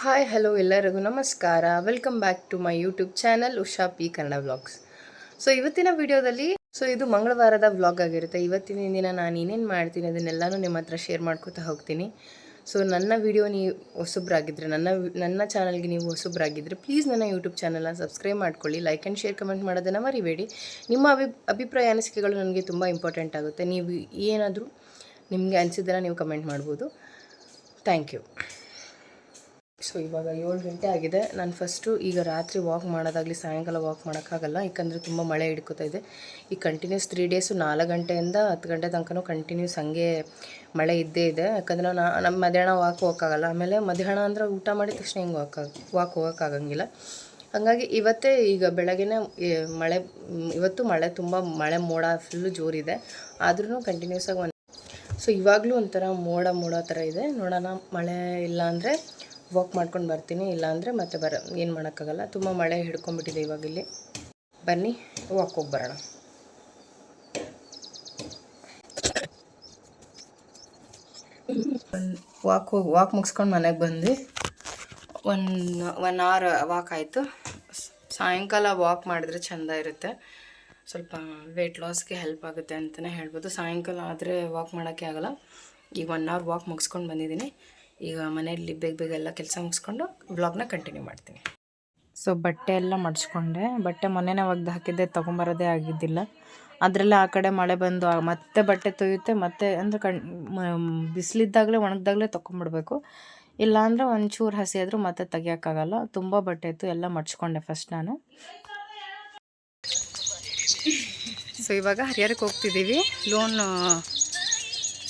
Hi hello ಎಲ್ಲರಿಗೂ ನಮಸ್ಕಾರ. Welcome back to my YouTube channel Usha P Kannada vlogs so ಇವತ್ತಿನ ವಿಡಿಯೋದಲ್ಲಿ so ಇದು ಮಂಗಳವಾರದ ವ್ಲಾಗ್ ಆಗಿರುತ್ತೆ. ಇವತ್ತಿನ ದಿನ ನಾನು ಏನೇನು ಮಾಡ್ತೀನಿ ಅದನ್ನೆಲ್ಲನೂ ನಿಮ್ಮ ಹತ್ರ ಶೇರ್ ಮಾಡ್ಕೋತಾ ಹೋಗ್ತೀನಿ. ಸೊ ನನ್ನ ವಿಡಿಯೋ ನೀವು ಹೊಸಬ್ರಾಗಿದ್ದರೆ ನನ್ನ ನನ್ನ ಚಾನಲ್ಗೆ ನೀವು ಹೊಸಬ್ರಾಗಿದ್ದರೆ ಪ್ಲೀಸ್ ನನ್ನ ಯೂಟ್ಯೂಬ್ ಚಾನಲನ್ನ ಸಬ್ಸ್ಕ್ರೈಬ್ ಮಾಡ್ಕೊಳ್ಳಿ. ಲೈಕ್ ಆ್ಯಂಡ್ ಶೇರ್ ಕಮೆಂಟ್ ಮಾಡೋದನ್ನು ಮರಿಬೇಡಿ. ನಿಮ್ಮ ಅಭಿ, ಅಭಿಪ್ರಾಯ, ಅನಿಸಿಕೆಗಳು ನನಗೆ ತುಂಬ ಇಂಪಾರ್ಟೆಂಟ್ ಆಗುತ್ತೆ. ನೀವು ಏನಾದರೂ ನಿಮಗೆ ಅನಿಸಿದ್ದನ್ನು ನೀವು ಕಮೆಂಟ್ ಮಾಡ್ಬೋದು. ಥ್ಯಾಂಕ್ ಯು ಸೊ ಇವಾಗ ಏಳು ಗಂಟೆ ಆಗಿದೆ. ನಾನು ಫಸ್ಟು ಈಗ ರಾತ್ರಿ ವಾಕ್ ಮಾಡೋದಾಗಲಿ, ಸಾಯಂಕಾಲ ವಾಕ್ ಮಾಡೋಕ್ಕಾಗಲ್ಲ. ಯಾಕಂದರೆ ತುಂಬ ಮಳೆ ಹಿಡ್ಕೋತಾ ಇದೆ. ಈ ಕಂಟಿನ್ಯೂಸ್ ತ್ರೀ ಡೇಸು ನಾಲ್ಕು ಗಂಟೆಯಿಂದ ಹತ್ತು ಗಂಟೆ ತನಕನೂ ಕಂಟಿನ್ಯೂಸ್ ಹಂಗೆ ಮಳೆ ಇದ್ದೇ ಇದೆ. ಯಾಕಂದರೆ ನಾ ನಮ್ಮ ಮಧ್ಯಾಹ್ನ ವಾಕ್ ಹೋಗೋಕ್ಕಾಗಲ್ಲ. ಆಮೇಲೆ ಮಧ್ಯಾಹ್ನ ಅಂದರೆ ಊಟ ಮಾಡಿದ ತಕ್ಷಣ ಹಿಂಗೆ ವಾಕ್ ವಾಕ್ ಹೋಗೋಕ್ಕಾಗಂಗಿಲ್ಲ. ಹಾಗಾಗಿ ಇವತ್ತೇ ಈಗ ಬೆಳಗ್ಗೆನೇ ಮಳೆ, ಇವತ್ತು ಮಳೆ ತುಂಬ, ಮಳೆ ಮೋಡ ಫುಲ್ಲು ಜೋರಿದೆ. ಆದ್ರೂ ಕಂಟಿನ್ಯೂಸ್ ಆಗಿ ಒಂದು ಸೊ ಇವಾಗಲೂ ಒಂಥರ ಮೋಡ ಮೋಡ ಥರ ಇದೆ. ನೋಡೋಣ ಮಳೆ ಇಲ್ಲ ಅಂದರೆ ವಾಕ್ ಮಾಡ್ಕೊಂಡು ಬರ್ತೀನಿ, ಇಲ್ಲಾಂದರೆ ಮತ್ತೆ ಬರ, ಏನು ಮಾಡೋಕ್ಕಾಗಲ್ಲ. ತುಂಬ ಮಳೆ ಹಿಡ್ಕೊಂಡ್ಬಿಟ್ಟಿದೆ ಇವಾಗ ಇಲ್ಲಿ. ಬನ್ನಿ ವಾಕ್ ಹೋಗಿ ಬರೋಣ. ವಾಕ್ ಹೋಗಿ ವಾಕ್ ಮುಗಿಸ್ಕೊಂಡು ಮನೆಗೆ ಬಂದು ಒನ್ ಒನ್ ಅವರ್ ವಾಕ್ ಆಯಿತು. ಸಾಯಂಕಾಲ ವಾಕ್ ಮಾಡಿದ್ರೆ ಚೆಂದ ಇರುತ್ತೆ. ಸ್ವಲ್ಪ ವೆಯ್ಟ್ ಲಾಸ್ಗೆ ಹೆಲ್ಪ್ ಆಗುತ್ತೆ ಅಂತಲೇ ಹೇಳ್ಬೋದು. ಸಾಯಂಕಾಲ ಆದರೆ ವಾಕ್ ಮಾಡೋಕ್ಕೆ ಆಗಲ್ಲ. ಈಗ ಒನ್ ಅವರ್ ವಾಕ್ ಮುಗಿಸ್ಕೊಂಡು ಬಂದಿದ್ದೀನಿ. ಈಗ ಮನೆಯಲ್ಲಿ ಬೇಗ ಬೇಗ ಎಲ್ಲ ಕೆಲಸ ಮುಗಿಸ್ಕೊಂಡು ಬ್ಲಾಗ್ನ ಕಂಟಿನ್ಯೂ ಮಾಡ್ತೀನಿ. ಸೊ ಬಟ್ಟೆ ಎಲ್ಲ ಮಡ್ಚ್ಕೊಂಡೆ ಬಟ್ಟೆ ಮೊನ್ನೆನೇ ಒಗ್ದು ಹಾಕಿದ್ದೆ, ತೊಗೊಂಬರೋದೇ ಆಗಿದ್ದಿಲ್ಲ. ಅದರಲ್ಲೇ ಆ ಕಡೆ ಮಳೆ ಬಂದು ಮತ್ತೆ ಬಟ್ಟೆ ತೊಯ್ಯುತ್ತೆ, ಮತ್ತೆ ಅಂದರೆ ಕಣ್ ಬಿಸಿಲಿದ್ದಾಗಲೇ, ಒಣಗಿದಾಗಲೇ ತೊಗೊಂಬಿಡ್ಬೇಕು ಇಲ್ಲಾಂದರೆ ಒಂಚೂರು ಹಸಿ ಆದರೂ ಮತ್ತೆ ತೆಗಿಯೋಕ್ಕಾಗಲ್ಲ. ತುಂಬ ಬಟ್ಟೆ ಇತ್ತು, ಎಲ್ಲ ಮಡ್ಚ್ಕೊಂಡೆ ಫಸ್ಟ್ ನಾನು. ಸೊ ಇವಾಗ ಹರಿಹರಕ್ಕೆ ಹೋಗ್ತಿದ್ದೀವಿ. ಲೋನ್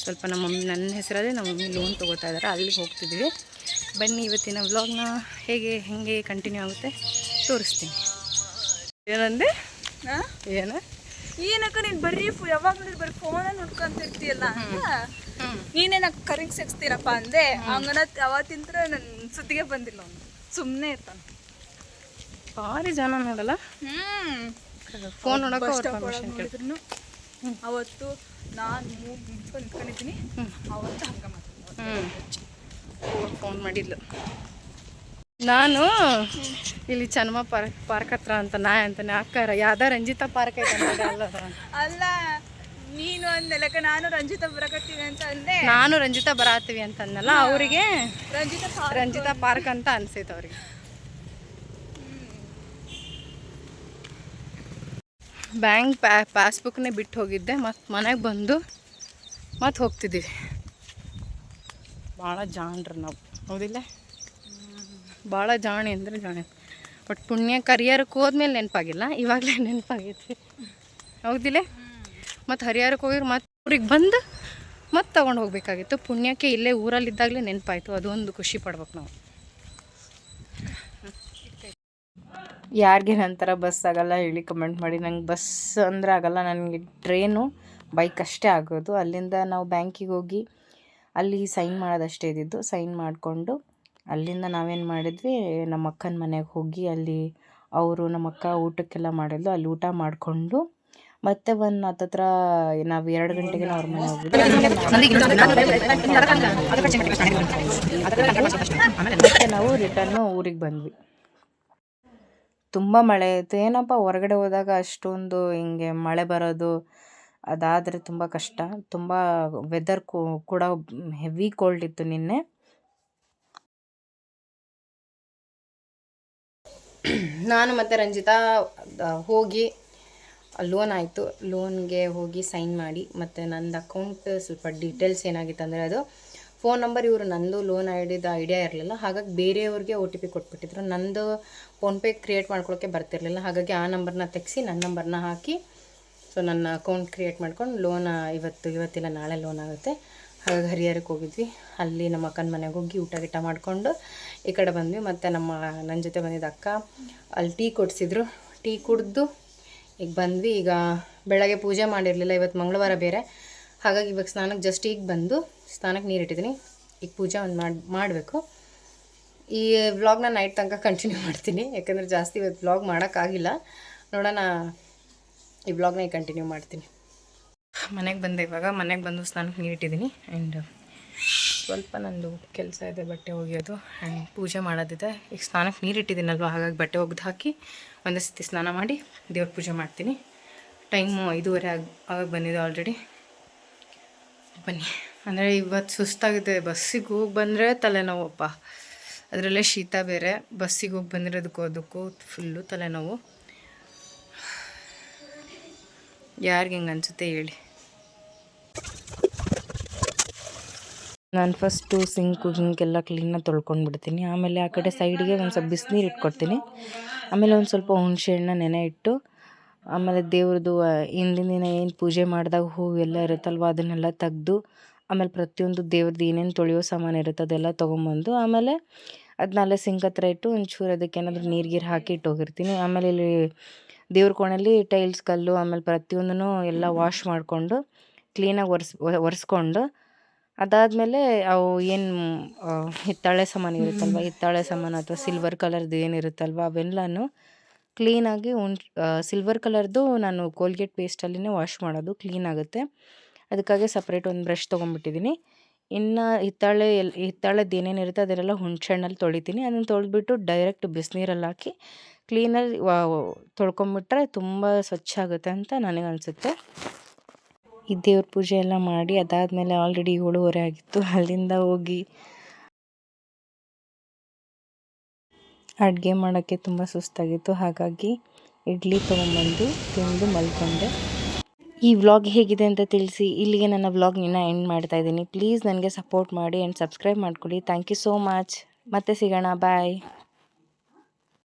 ಸ್ವಲ್ಪ ನಮ್ಮ ಮಮ್ಮಿ ನನ್ನ ಹೆಸರಲ್ಲೇ ನಮ್ಮ ಮಮ್ಮಿ ಲೋನ್ ತೊಗೋತಾ ಇದ್ದಾರೆ. ಅಲ್ಲಿಗೆ ಹೋಗ್ತಿದ್ವಿ. ಬನ್ನಿ ಇವತ್ತಿನ ವ್ಲಾಗ್ನ ಹೇಗೆ ಹೇಗೆ ಕಂಟಿನ್ಯೂ ಆಗುತ್ತೆ ತೋರಿಸ್ತೀನಿ. ಏನಂದೆ? ಏನು? ಏನಕ್ಕ ನೀನ್ ಬರೀ ಯಾವಾಗ ಬರೀ ಫೋನ್ ನೋಡ್ಕೊಂತಿರ್ತೀಯಲ್ಲ ನೀನೇನ ಕರಿಂಗ್ ಸಿಗ್ತೀರಪ್ಪ ಅಂದೆ. ಹಂಗನ ಅವತ್ತಿಂತ್ರ ನನ್ ಸುದ್ದಿಗೆ ಬಂದಿಲ್ಲ ಅವ್ನು. ಸುಮ್ಮನೆ ಇರ್ತಾನೆ. ಭಾರಿ ಜನ ನೋಡಲ್ಲ? ಹ್ಮ್. ಫೋನ್ ನೋಡೋಕೆ ಅವತ್ತು ನಾನು ನಿಂತ್ಕೊಂಡು ನಿಂತ್ಕೊಂಡಿದ್ದೀನಿ. ಅವತ್ತು ಹಂಗೆ ಫೋನ್ ಮಾಡಿದ್ಲು. ನಾನು ಇಲ್ಲಿ ಚನ್ಮ ಪಾರ್ಕ್ ಪಾರ್ಕ್ ಹತ್ರ ಅಂತ ನಾ ಅಂತಾನೆ ಅಕ್ಕಾರ ಯಾವ್ದ ರಂಜಿತಾ ಪಾರ್ಕ್ ಐತೆ ಅಲ್ಲ ಅಲ್ಲ ನೀನು ಅಂದೆಲಕ್ಕ ನಾನು ರಂಜಿತಾ ಬರಕತ್ತೀವಿ ಅಂತ ಅಂದೆ. ನಾನು ರಂಜಿತಾ ಬರಾತೀವಿ ಅಂತ ಅಂದಲ್ಲ ಅವರಿಗೆ ರಂಜಿತಾ ರಂಜಿತಾ ಪಾರ್ಕ್ ಅಂತ ಅನ್ಸೈತೆ ಅವ್ರಿಗೆ. ಬ್ಯಾಂಕ್ ಪ್ಯಾ ಪಾಸ್ಬುಕ್ನೇ ಬಿಟ್ಟು ಹೋಗಿದ್ದೆ. ಮತ್ತು ಮನೆಗೆ ಬಂದು ಮತ್ತೆ ಹೋಗ್ತಿದ್ದೀವಿ ಭಾಳ ಜಾಣ್ರು ನಾವು. ಹೌದಿಲ್ಲ? ಭಾಳ ಜಾಣಿ ಅಂದರೆ ಜಾಣಿ. ಬಟ್ ಪುಣ್ಯ ಕರಿಯರಕ್ಕೆ ಹೋದ್ಮೇಲೆ ನೆನಪಾಗಿಲ್ಲ. ಇವಾಗಲೇ ನೆನಪಾಗೈತಿ. ಹೌದಿಲ್ಲ? ಮತ್ತು ಹರಿಯಾರಕ್ಕೆ ಹೋಗಿ ಮತ್ತೆ ಊರಿಗೆ ಬಂದು ಮತ್ತೆ ತೊಗೊಂಡು ಹೋಗಬೇಕಾಗಿತ್ತು. ಪುಣ್ಯಕ್ಕೆ ಇಲ್ಲೇ ಊರಲ್ಲಿದ್ದಾಗಲೇ ನೆನಪಾಯಿತು. ಅದೊಂದು ಖುಷಿ ಪಡ್ಬೇಕು ನಾವು. ಯಾರಿಗೆ ನಂತರ ಬಸ್ ಆಗಲ್ಲ ಹೇಳಿ ಕಮೆಂಟ್ ಮಾಡಿ. ನಂಗೆ ಬಸ್ ಅಂದರೆ ಆಗಲ್ಲ, ನನಗೆ ಟ್ರೈನು ಬೈಕ್ ಅಷ್ಟೇ ಆಗೋದು. ಅಲ್ಲಿಂದ ನಾವು ಬ್ಯಾಂಕಿಗೆ ಹೋಗಿ ಅಲ್ಲಿ ಸೈನ್ ಮಾಡೋದಷ್ಟೇ ಇದ್ದಿದ್ದು. ಸೈನ್ ಮಾಡಿಕೊಂಡು ಅಲ್ಲಿಂದ ನಾವೇನು ಮಾಡಿದ್ವಿ, ನಮ್ಮ ಅಕ್ಕನ ಮನೆಗೆ ಹೋಗಿ ಅಲ್ಲಿ ಅವರು ನಮ್ಮ ಅಕ್ಕ ಊಟಕ್ಕೆಲ್ಲ ಮಾಡಿದ್ಲು ಅಲ್ಲಿ ಊಟ ಮಾಡಿಕೊಂಡು ಮತ್ತೆ ಒಂದು ಹತ್ತತ್ರ ನಾವು ಎರಡು ಗಂಟೆಗೆ ಅವ್ರ ಮನೆ ಹೋಗಿದ್ವಿ. ಮತ್ತೆ ನಾವು ರಿಟರ್ನು ಊರಿಗೆ ಬಂದ್ವಿ. ತುಂಬ ಮಳೆ ಇತ್ತು. ಏನಪ್ಪ, ಹೊರಗಡೆ ಹೋದಾಗ ಅಷ್ಟೊಂದು ಹಿಂಗೆ ಮಳೆ ಬರೋದು, ಅದಾದರೆ ತುಂಬ ಕಷ್ಟ. ತುಂಬ ವೆದರ್ ಕೂಡ ಹೆವಿ ಕೋಲ್ಡ್ ಇತ್ತು ನಿನ್ನೆ. ನಾನು ಮತ್ತು ರಂಜಿತಾ ಹೋಗಿ ಲೋನ್ ಆಯಿತು. ಲೋನ್ಗೆ ಹೋಗಿ ಸೈನ್ ಮಾಡಿ, ಮತ್ತು ನಂದು ಅಕೌಂಟ್ ಸ್ವಲ್ಪ ಡೀಟೇಲ್ಸ್ ಏನಾಗಿತ್ತು ಅಂದರೆ ಅದು ಫೋನ್ ನಂಬರ್ ಇವರು ನಂದು ಲೋನ್ ಐಡಿದ ಐಡಿಯಾ ಇರಲಿಲ್ಲ. ಹಾಗಾಗಿ ಬೇರೆಯವ್ರಿಗೆ ಒ ಟಿ ಪಿ ಕೊಟ್ಬಿಟ್ಟಿದ್ರು. ನಂದು ಫೋನ್ಪೇ ಕ್ರಿಯೇಟ್ ಮಾಡ್ಕೊಳ್ಳೋಕ್ಕೆ ಬರ್ತಿರಲಿಲ್ಲ. ಹಾಗಾಗಿ ಆ ನಂಬರ್ನ ತೆಗೆಸಿ ನನ್ನ ನಂಬರ್ನ ಹಾಕಿ, ಸೊ ನನ್ನ ಅಕೌಂಟ್ ಕ್ರಿಯೇಟ್ ಮಾಡ್ಕೊಂಡು ಲೋನ್, ಇವತ್ತು, ಇವತ್ತಿಲ್ಲ, ನಾಳೆ ಲೋನ್ ಆಗುತ್ತೆ. ಹಾಗಾಗಿ ಹರಿಹರಕ್ಕೆ ಹೋಗಿದ್ವಿ. ಅಲ್ಲಿ ನಮ್ಮ ಅಕ್ಕನ ಮನೆಗೆ ಹೋಗಿ ಊಟ ಗೀಟ ಮಾಡಿಕೊಂಡು ಈ ಕಡೆ ಬಂದ್ವಿ. ಮತ್ತು ನಮ್ಮ ನನ್ನ ಜೊತೆ ಬಂದಿದ್ದ ಅಕ್ಕ ಅಲ್ಲಿ ಟೀ ಕೊಡಿಸಿದ್ರು. ಟೀ ಕುಡಿದು ಈಗ ಬಂದ್ವಿ. ಈಗ ಬೆಳಗ್ಗೆ ಪೂಜೆ ಮಾಡಿರಲಿಲ್ಲ. ಇವತ್ತು ಮಂಗಳವಾರ ಬೇರೆ. ಹಾಗಾಗಿ ಇವಾಗ ಸ್ನಾನಕ್ಕೆ ಜಸ್ಟ್ ಈಗ ಬಂದು ಸ್ನಾನಕ್ಕೆ ನೀರು ಇಟ್ಟಿದ್ದೀನಿ ಈಗ ಪೂಜೆ ಒಂದು ಮಾಡಿ, ಮಾಡಬೇಕು. ಈ ವ್ಲಾಗ್ನ ನೈಟ್ ತನಕ ಕಂಟಿನ್ಯೂ ಮಾಡ್ತೀನಿ. ಯಾಕಂದರೆ ಜಾಸ್ತಿ ಇವತ್ತು ವ್ಲಾಗ್ ಮಾಡೋಕ್ಕಾಗಿಲ್ಲ. ನೋಡೋಣ, ಈ ವ್ಲಾಗ್ನ ಈಗ ಕಂಟಿನ್ಯೂ ಮಾಡ್ತೀನಿ. ಮನೆಗೆ ಬಂದೆ ಇವಾಗ. ಮನೆಗೆ ಬಂದು ಸ್ನಾನಕ್ಕೆ ನೀರು ಇಟ್ಟಿದ್ದೀನಿ ಆ್ಯಂಡ್ ಸ್ವಲ್ಪ ನಂದು ಕೆಲಸ ಇದೆ, ಬಟ್ಟೆ ಒಗೆಯೋದು ಆ್ಯಂಡ್ ಪೂಜೆ ಮಾಡೋದಿದೆ. ಈಗ ಸ್ನಾನಕ್ಕೆ ನೀರು ಇಟ್ಟಿದ್ದೀನಲ್ವ ಹಾಗಾಗಿ ಬಟ್ಟೆ ಒಗೆದು ಹಾಕಿ ಒಂದೇ ಸತಿ ಸ್ನಾನ ಮಾಡಿ ದೇವ್ರ ಪೂಜೆ ಮಾಡ್ತೀನಿ. ಟೈಮು ಐದೂವರೆ ಆಗಿ, ಆಗ ಬಂದಿದೆ ಆಲ್ರೆಡಿ ಬನ್ನಿ. ಅಂದರೆ ಇವತ್ತು ಸುಸ್ತಾಗಿದೆ, ಬಸ್ಸಿಗೆ ಹೋಗಿ ಬಂದರೆ ತಲೆನೋವಪ್ಪ. ಅದರಲ್ಲೇ ಶೀತ ಬೇರೆ, ಬಸ್ಸಿಗೆ ಹೋಗಿ ಬಂದಿರೋದಕ್ಕೂ ಅದಕ್ಕೂ ಫುಲ್ಲು ತಲೆನೋವು. ಯಾರಿಗೆ ಹಿಂಗೆ ಅನಿಸುತ್ತೆ ಹೇಳಿ. ನಾನು ಫಸ್ಟು ಸಿಂಕ್ ಗಿಂಕೆಲ್ಲ ಕ್ಲೀನಾಗಿ ತೊಳ್ಕೊಂಡು ಬಿಡ್ತೀನಿ ಆಮೇಲೆ ಆ ಕಡೆ ಸೈಡಿಗೆ ಒಂದು ಸ್ವಲ್ಪ ಬಿಸಿನೀರು ಇಟ್ಕೊಡ್ತೀನಿ. ಆಮೇಲೆ ಒಂದು ಸ್ವಲ್ಪ ಹುಣಸೆ ಹಣ್ಣು ನೆನೆ ಇಟ್ಟು, ಆಮೇಲೆ ದೇವ್ರದ್ದು ಹಿಂದಿನ ದಿನ ಏನು ಪೂಜೆ ಮಾಡಿದಾಗ ಹೂವು ಎಲ್ಲ ಇರುತ್ತಲ್ವ, ಅದನ್ನೆಲ್ಲ ತೆಗ್ದು ಆಮೇಲೆ ಪ್ರತಿಯೊಂದು ದೇವ್ರದ್ದು ಏನೇನು ತೊಳೆಯೋ ಸಾಮಾನು ಇರುತ್ತೆ ಅದೆಲ್ಲ ತೊಗೊಂಬಂದು ಆಮೇಲೆ ಅದನ್ನೆಲ್ಲ ಸಿಂಕ್ ಹತ್ರ ಇಟ್ಟು ಒಂಚೂರು ಅದಕ್ಕೆ ಏನಾದರೂ ನೀರು ಗೀರು ಹಾಕಿ ಇಟ್ಟೋಗಿರ್ತೀನಿ ಆಮೇಲೆ ಇಲ್ಲಿ ದೇವ್ರ ಕೋಣೆಯಲ್ಲಿ ಟೈಲ್ಸ್, ಕಲ್ಲು, ಆಮೇಲೆ ಪ್ರತಿಯೊಂದನ್ನು ಎಲ್ಲ ವಾಶ್ ಮಾಡಿಕೊಂಡು ಕ್ಲೀನಾಗಿ ಒರೆಸ್, ಒರೆಸ್ಕೊಂಡು ಅದಾದಮೇಲೆ ಅವು ಏನು ಹಿತ್ತಾಳೆ ಸಾಮಾನು ಇರುತ್ತಲ್ವ, ಹಿತ್ತಾಳೆ ಸಾಮಾನು ಅಥವಾ ಸಿಲ್ವರ್ ಕಲರ್ದು ಏನಿರುತ್ತಲ್ವ ಅವೆಲ್ಲನೂ ಕ್ಲೀನಾಗಿ ಉಂಟು ಸಿಲ್ವರ್ ಕಲರ್ದು ನಾನು ಕೋಲ್ಗೇಟ್ ಪೇಸ್ಟಲ್ಲಿನೇ ವಾಶ್ ಮಾಡೋದು ಕ್ಲೀನ್ ಆಗುತ್ತೆ. ಅದಕ್ಕಾಗಿ ಸಪ್ರೇಟ್ ಒಂದು ಬ್ರಷ್ ತೊಗೊಂಡ್ಬಿಟ್ಟಿದ್ದೀನಿ ಇನ್ನು ಹಿತ್ತಾಳೆ ಎಲ್ ಹಿತ್ತಾಳದ್ದು ಏನೇನಿರುತ್ತೆ ಅದನ್ನೆಲ್ಲ ಹುಣ್ಸೆಹಣ್ಣಲ್ಲಿ ತೊಳಿತೀನಿ. ಅದನ್ನು ತೊಳೆದ್ಬಿಟ್ಟು ಡೈರೆಕ್ಟ್ ಬಿಸಿನೀರಲ್ಲಿ ಹಾಕಿ ಕ್ಲೀನಲ್ಲಿ ತೊಳ್ಕೊಂಬಿಟ್ರೆ ತುಂಬ ಸ್ವಚ್ಛ ಆಗುತ್ತೆ ಅಂತ ನನಗೆ ಅನಿಸುತ್ತೆ ಈ ದೇವ್ರ ಪೂಜೆ ಎಲ್ಲ ಮಾಡಿ ಅದಾದಮೇಲೆ ಆಲ್ರೆಡಿ ಏಳುವರೆ ಆಗಿತ್ತು. ಅಲ್ಲಿಂದ ಹೋಗಿ ಅಡುಗೆ ಮಾಡೋಕ್ಕೆ ತುಂಬ ಸುಸ್ತಾಗಿತ್ತು. ಹಾಗಾಗಿ ಇಡ್ಲಿ ತೊಗೊಂಬಂದು ತಿಂದು ಮಲ್ಕೊಂಡೆ. ಈ ವ್ಲಾಗ್ ಹೇಗಿದೆ ಅಂತ ತಿಳಿಸಿ, ಇಲ್ಲಿಗೆ ನನ್ನ ವ್ಲಾಗ್ನ ಎಂಡ್ ಮಾಡ್ತಾ ಇದ್ದೀನಿ. ಪ್ಲೀಸ್ ನನಗೆ ಸಪೋರ್ಟ್ ಮಾಡಿ ಆ್ಯಂಡ್ ಸಬ್ಸ್ಕ್ರೈಬ್ ಮಾಡ್ಕೊಳ್ಳಿ. ಥ್ಯಾಂಕ್ ಯು ಸೋ ಮಚ್ ಮತ್ತೆ ಸಿಗೋಣ. ಬಾಯ್